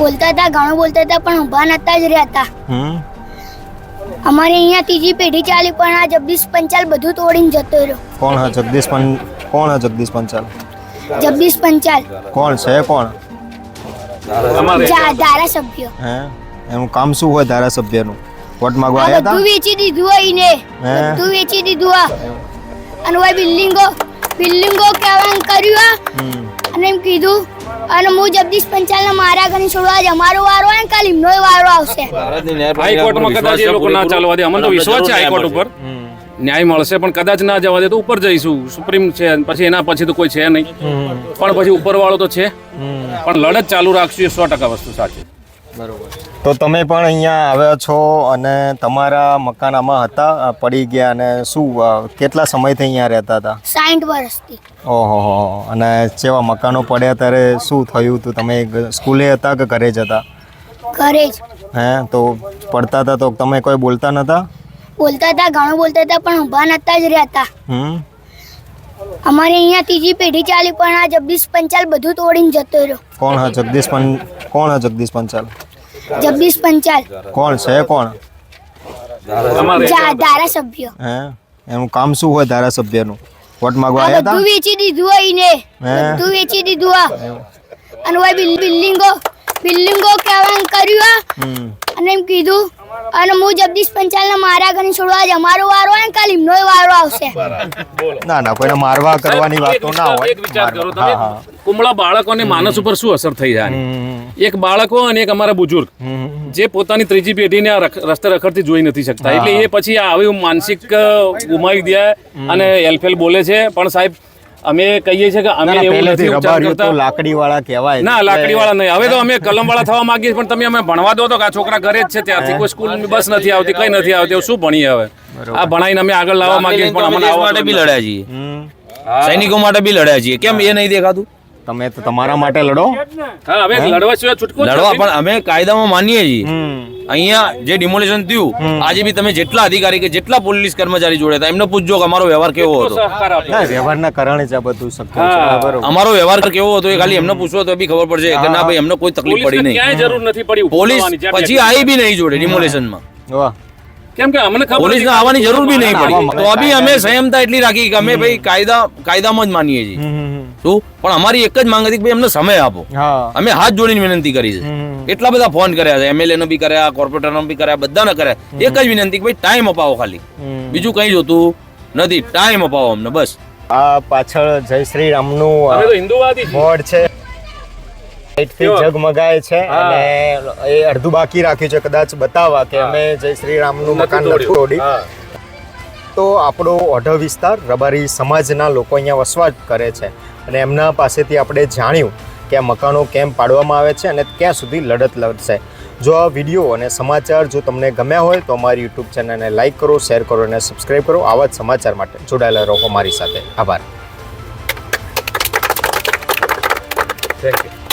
બોલતા હતા ઘણું બોલતા હતા પણ ઊભા નતા જ રહેતા. અમારે અહીંયા ત્રીજી પેઢી ચાલી પણ આ જગદીશ પંચાલ બધું તોડીને જતો રહ્યો. કોણ હા જગદીશ પં કોણ હા જગદીશ પંચાલ? જગદીશ પંચાલ. કોણ છે કોણ? ધારાસભ્ય. હે? એનું કામ શું હોય ધારાસભ્યનું? વોટ માંગવા આવ્યા હતા બધું વેચી દીધું હોય એને. હે? બધું વેચી દીધું આ. અને હોય બિલ્ડિંગો બિલ્ડિંગો કેવાનું કર્યું આ. અને એમ કીધું અને હું જગદીશ પંચાલને મારા ઘરે છોડવા જ અમારો વારો આવે કાલ એમનો વારો આવશે. હાઈકોર્ટમાં કદાચ એ લોકો ના ચાલવા દે. અમને તો વિશ્વાસ છે હાઈકોર્ટ ઉપર. ન્યાય મળશે પણ કદાચ ના જવા દે તો ઉપર જઈશું. સુપ્રીમ છે પછી એના પછી તો કોઈ છે નહીં. પણ પછી ઉપરવાળો તો છે. પણ લડત ચાલુ રાખશું એ સો ટકા વસ્તુ સાચી. તો તમે પણ અહીંયા આવ્યા છો અને તમારા મકાન આમાં હતા પડી ગયા અને શું કેટલા સમયથી અહીંયા રહેતા હતા? સાઠ વર્ષથી. ઓહો હો અને જેવા મકાનો પડ્યા ત્યારે શું થયું હતું? તમે સ્કૂલે હતા કે ઘરે જ હતા? ઘરે જ. હે તો પડતા હતા તો તમે કોઈ બોલતા નતા બોલતા હતા ઘણું બોલતા હતા પણ ઊભા નતા જ રહેતા. હમ. અમારે અહીંયા ત્રીજી પેઢી ચાલી પણ આ જગદીશ પંચાલ બધું તોડીને જતો રહ્યો. કોણ હા? જગદીશ પં કોણ હા? જગદીશ પંચાલ? જગદીશ પંચાલ. કોણ છે? કોણ? ધારાસભ્ય. હે? એનું કામ શું હોય ધારાસભ્યનું? વોટ માંગવા આવ્યા બધું હતા વેચી દીધું હોય એને તું બધું વેચી દીધું આ. અને ઓય બિલ્ડિંગો બિલ્ડિંગો કહેવાનું કર્યું આ. અને એમ કીધું અને હું જગદીશ પંચાલને મારા ઘરે છોડવા જ અમારો વારો આવે ને કાલ એમનો વારો આવશે. ના ના કોઈને મારવા કરવાની વાત તો ના હોય. એક વિચાર કરો. તમે કુમળા બાળકોને માનસ ઉપર શું અસર થઈ જાય એક બાળકો અને એક અમારા બુજુર્ગ જે પોતાની ત્રીજી પેઢીને આ રસ્તે રખડતી જોઈ નથી શકતા. એટલે એ પછી આવી માનસિક ગુમાવી દે અને એલફેલ બોલે છે. પણ સાહેબ અમે કહીએ છીએ કે અમે પહેલેથી નથી ઉપચાર તો કરતા. લાકડી વાળા કહેવાય. ના લાકડી વાળા નહીં. હવે તો અમે કલમ વાળા થવા માંગીએ પણ તમે અમે ભણવા દો તો કે આ છોકરા ઘરે જ છે ત્યાંથી. કોઈ સ્કૂલ બસ નથી આવતી કઈ નથી આવતી. શું ભણીએ હવે? આ ભણાઈને અમે આગળ લાવવા માંગીએ પણ અમને આવવા માટે બી લડ્યા છીએ. સૈનિકો માટે બી લડ્યા છીએ. કેમ એ નહીં દેખાતું? તમે તો તમારા માટે લડો. હા હવે લડવા સિવાય છૂટકો લડવા પણ અમે કાયદામાં માનીએ છીએ. અહીંયા જે ડિમોલેશન થયું આજે બી તમે જેટલા અધિકારી કે જેટલા પોલીસ કર્મચારી જોડે હતા એમને પૂછજો કે અમારો વ્યવહાર કેવો હતો. વ્યવહારના કારણે જ આ બધું શક્ય છે. અમારો વ્યવહાર કેવો હતો એ ખાલી એમને પૂછવો તો બી ખબર પડશે. કે ના ભાઈ એમને કોઈ તકલીફ પડી નહીં. જરૂર નથી પડી પોલીસ પછી આવી બી નહીં જોડે ડિમોલેશનમાં વાહ. કેમ કે અમને ખબર પોલીસ ને આવવાની જરૂર બી નહીં પડી. તો બી અમે સંયમતા એટલી રાખી કે અમે ભાઈ કાયદા કાયદામાં જ માનીએ છીએ. શું? પણ અમારી એક જ માંગ હતી કે ભાઈ અમને સમય આપો. અમે હાથ જોડીને વિનંતી કરી છે. એટલા બધા ફોન કર્યા છે. એમએલએ નો બી કર્યા કોર્પોરેટર નો બી કર્યા બધાને કર્યા. એક જ વિનંતી કે ભાઈ ટાઈમ અપાવો ખાલી. બીજું કઈ જોતું નથી. ટાઈમ અપાવો અમને બસ. આ પાછળ જય શ્રી રામનું અમે તો હિન્દુવાદી છીએ. બોર્ડ છે. લાઇટથી ઝગમગાય છે અને એ અડધું બાકી રાખ્યું છે કદાચ બતાવવા કે અમે જય શ્રી રામનું મકાન નથી તોડી તો આપણો ઓઢવ વિસ્તાર રબારી સમાજના લોકો અહીંયા વસવાટ કરે છે અને એમના પાસેથી આપણે જાણ્યું કે આ મકાનો કેમ પાડવામાં આવે છે અને ક્યાં સુધી લડત લડશે. જો આ વીડિયો અને સમાચાર જો તમને ગમ્યા હોય તો અમારી યુટ્યુબ ચેનલને લાઇક કરો શેર કરો અને સબસ્ક્રાઈબ કરો. આવા જ સમાચાર માટે જોડાયેલા રહો મારી સાથે. આભાર. Thank you.